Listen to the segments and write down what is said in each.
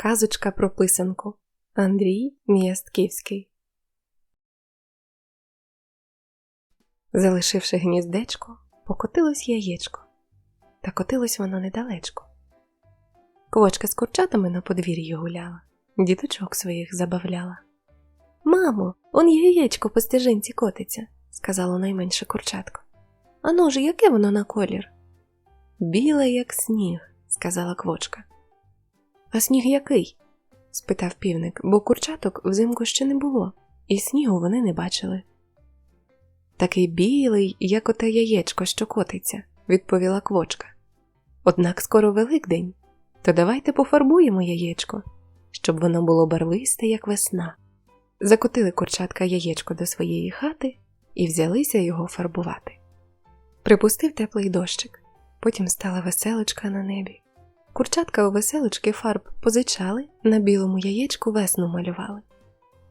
Казочка про писанку. Андрій Міястківський. Залишивши гніздечко, покотилось яєчко. Та котилось воно недалечко. Квочка з курчатами на подвір'ї гуляла, діточок своїх забавляла. Мамо, он яєчко по стежинці котиться, сказало найменше курчатко. Ану ж, яке воно на колір? Біле, як сніг, сказала квочка. А сніг який? спитав півник, бо курчаток взимку ще не було, і снігу вони не бачили. Такий білий, як оте яєчко, що котиться, відповіла квочка. Однак скоро Великдень, то давайте пофарбуємо яєчко, щоб воно було барвисте, як весна. Закотили курчатка яєчко до своєї хати і взялися його фарбувати. Припустив теплий дощик, потім стала веселочка на небі. Курчатка у веселочки фарб позичали, на білому яєчку весну малювали.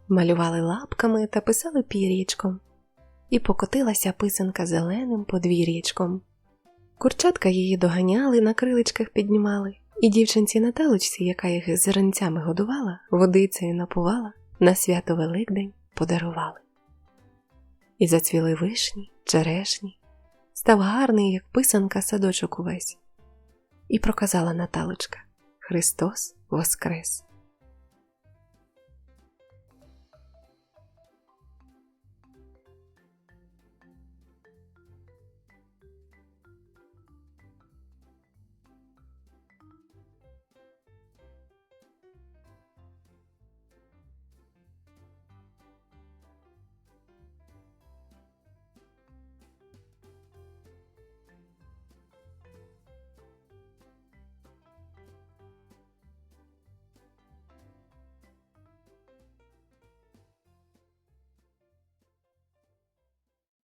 Малювали лапками та писали пір'ячком. І покотилася писанка зеленим подвір'ячком. Курчатка її доганяли, на криличках піднімали, і дівчинці Наталочці, яка їх зеренцями годувала, водицею напувала, на свято Великдень подарували. І зацвіли вишні, черешні, став гарний, як писанка, садочок увесь. І проказала Наталочка Христос Воскрес!